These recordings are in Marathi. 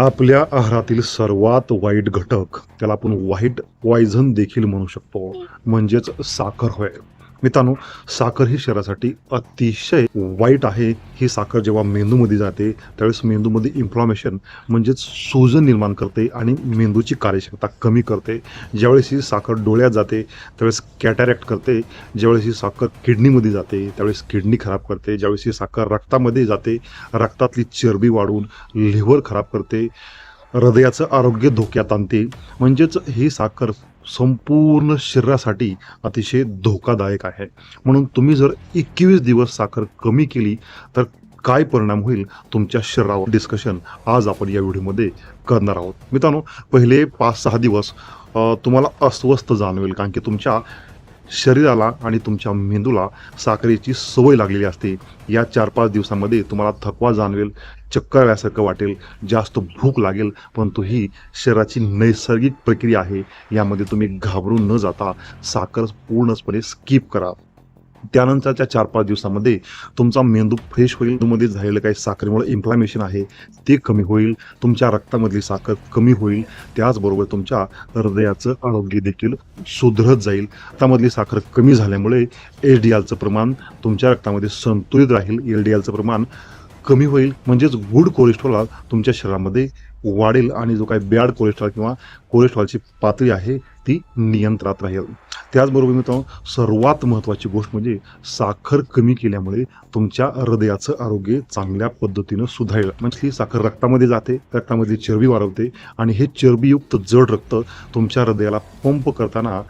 आपल्या आहारातील सर्वात वाईट घटक त्याला आपण वाईट पॉयझन देखील म्हणू शकतो. म्हणजेच साखर होय. मित्रांनो साखर ही शरीरासाठी अतिशय वाईट आहे. ही साखर जेव्हा मेंदूमध्ये जाते त्यावेळेस मेंदूमध्ये इन्फ्लॉमेशन म्हणजेच सूजन निर्माण करते आणि मेंदूची कार्यक्षमता कमी करते. ज्यावेळेस ही साखर डोळ्यात जाते त्यावेळेस कॅटॅरॅक्ट करते. ज्यावेळेस ही साखर किडनीमध्ये जाते त्यावेळेस किडनी खराब करते. ज्यावेळेस ही साखर रक्तामध्ये जाते रक्तातली चरबी वाढून लिव्हर खराब करते. हृदयाचं आरोग्य धोक्यात आणते. म्हणजेच ही साखर संपूर्ण शरीरासाठी अतिशय धोकादायक आहे. म्हणून तुम्ही जर एकवीस दिवस साखर कमी केली तर काय परिणाम होईल तुमच्या शरीरावर? डिस्कशन आज आपण या व्हिडिओमध्ये करणार आहोत. मित्रांनो पहिले पाच सहा दिवस तुम्हाला अस्वस्थ जाणवेल कारण की तुमच्या शरीराला आणि तुमच्या मेंदूला साखरेची सवय लागलेली असते. या चार पाच दिवसांमध्ये तुम्हाला थकवा जाणवेल चक्कर आल्यासारखं वाटेल जास्त भूक लागेल परंतु ही शरीराची नैसर्गिक प्रक्रिया आहे. यामध्ये तुम्ही घाबरून न जाता साखर पूर्णपणे स्किप करा. त्यानंतरच्या चार पाच दिवसामध्ये तुमचा मेंदू फ्रेश होईल. मेंदूमध्ये झालेलं काही साखरेमुळे इन्फ्लॅमेशन आहे ते कमी होईल. तुमच्या रक्तामधली साखर कमी होईल. त्याचबरोबर तुमच्या हृदयाचं आरोग्य देखील सुधरत जाईल. रक्तामधली साखर कमी झाल्यामुळे एच डी एलचं प्रमाण तुमच्या रक्तामध्ये संतुलित राहील. एल डी एलचं प्रमाण कमी होईल. म्हणजेच गुड कोलेस्ट्रॉल तुमच्या शरीरामध्ये वाढेल आणि जो काही बॅड कोलेस्ट्रॉल किंवा कोलेस्ट्रॉलची पातळी आहे ती नियंत्रणात राहील. त्याचबरोबर मित्रांनो सर्वात महत्त्वाची गोष्ट म्हणजे साखर कमी केल्यामुळे तुमच्या हृदयाचं आरोग्य चांगल्या पद्धतीनं सुधारेल. म्हणजे ही साखर रक्तामध्ये जाते रक्तामध्ये चरबी वाढवते आणि हे चरबीयुक्त जड रक्त तुमच्या हृदयाला पंप करताना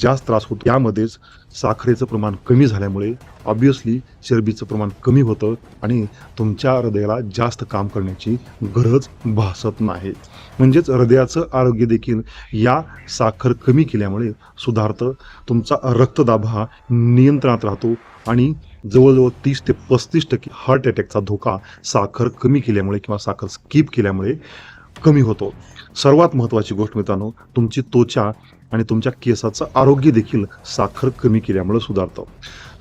जास्त त्रास होतो. त्यामध्येच साखरेचं प्रमाण कमी झाल्यामुळे ऑब्विसली चरबीचं प्रमाण कमी होतं आणि तुमच्या हृदयाला जास्त काम करण्याची गरज भासत नाही म्हणजेच हृदयाचं आरोग्य देखील या साखर कमी केल्यामुळे सुधारतं. तुमचा रक्तदाब हा नियंत्रणात राहतो आणि जवळजवळ तीस ते पस्तीस टक्के हार्ट अटॅकचा धोका साखर कमी केल्यामुळे किंवा साखर स्किप केल्यामुळे कमी होतो. सर्वात महत्त्वाची गोष्ट मित्रांनो तुमची त्वचा आणि तुमच्या केसाचं आरोग्य देखील साखर कमी केल्यामुळे सुधारतं.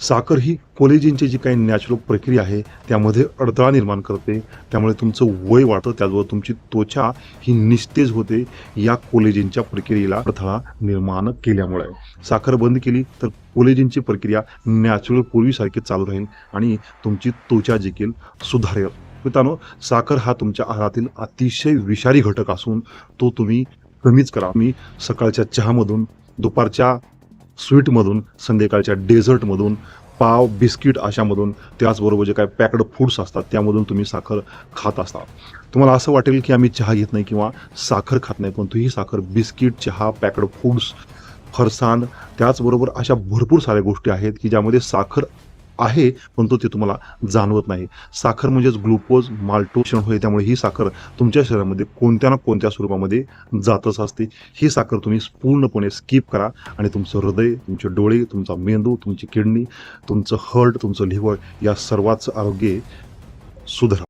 साखर ही कोलेजिनची जी काही नॅचरल प्रक्रिया आहे त्यामध्ये अडथळा निर्माण करते. त्यामुळे तुमचं वय वाढतं त्याचबरोबर तुमची त्वचा ही निस्तेज होते या कोलेजिनच्या प्रक्रियेला अडथळा निर्माण केल्यामुळे. साखर बंद केली तर कोलेजिनची प्रक्रिया नॅचरल पूर्वीसारखी चालू राहील आणि तुमची त्वचा देखील सुधारेल. मित्रांनो साखर हा तुमच्या आहारातील अतिशय विषारी घटक असून तो तुम्ही कमीच करा. मी सकाळच्या चहामधून दुपारच्या स्वीटमधून संध्याकाळच्या डेझर्टमधून पाव बिस्किट अशामधून त्याचबरोबर जे काही पॅक्ड फूड्स असतात त्यामधून तुम्ही साखर खात असता. तुम्हाला असं वाटेल की आम्ही चहा घेत नाही किंवा साखर खात नाही पण ही साखर बिस्किट चहा पॅक्ड फूड्स फरसाण त्याचबरोबर अशा भरपूर साऱ्या गोष्टी आहेत की ज्यामध्ये साखर आहे परंतु ते तुम्हाला जाणवत नाही. साखर म्हणजेच ग्लुकोज माल्टोशन होय त्यामुळे ही साखर तुमच्या शरीरामध्ये कोणत्या ना कोणत्या स्वरूपामध्ये जातच असते. ही साखर तुम्ही पूर्णपणे स्किप करा आणि तुमचं हृदय तुमचे डोळे तुमचा मेंदू तुमची किडनी तुमचं हर्ट तुमचं लिव्हर या सर्वाचं आरोग्य सुधारा.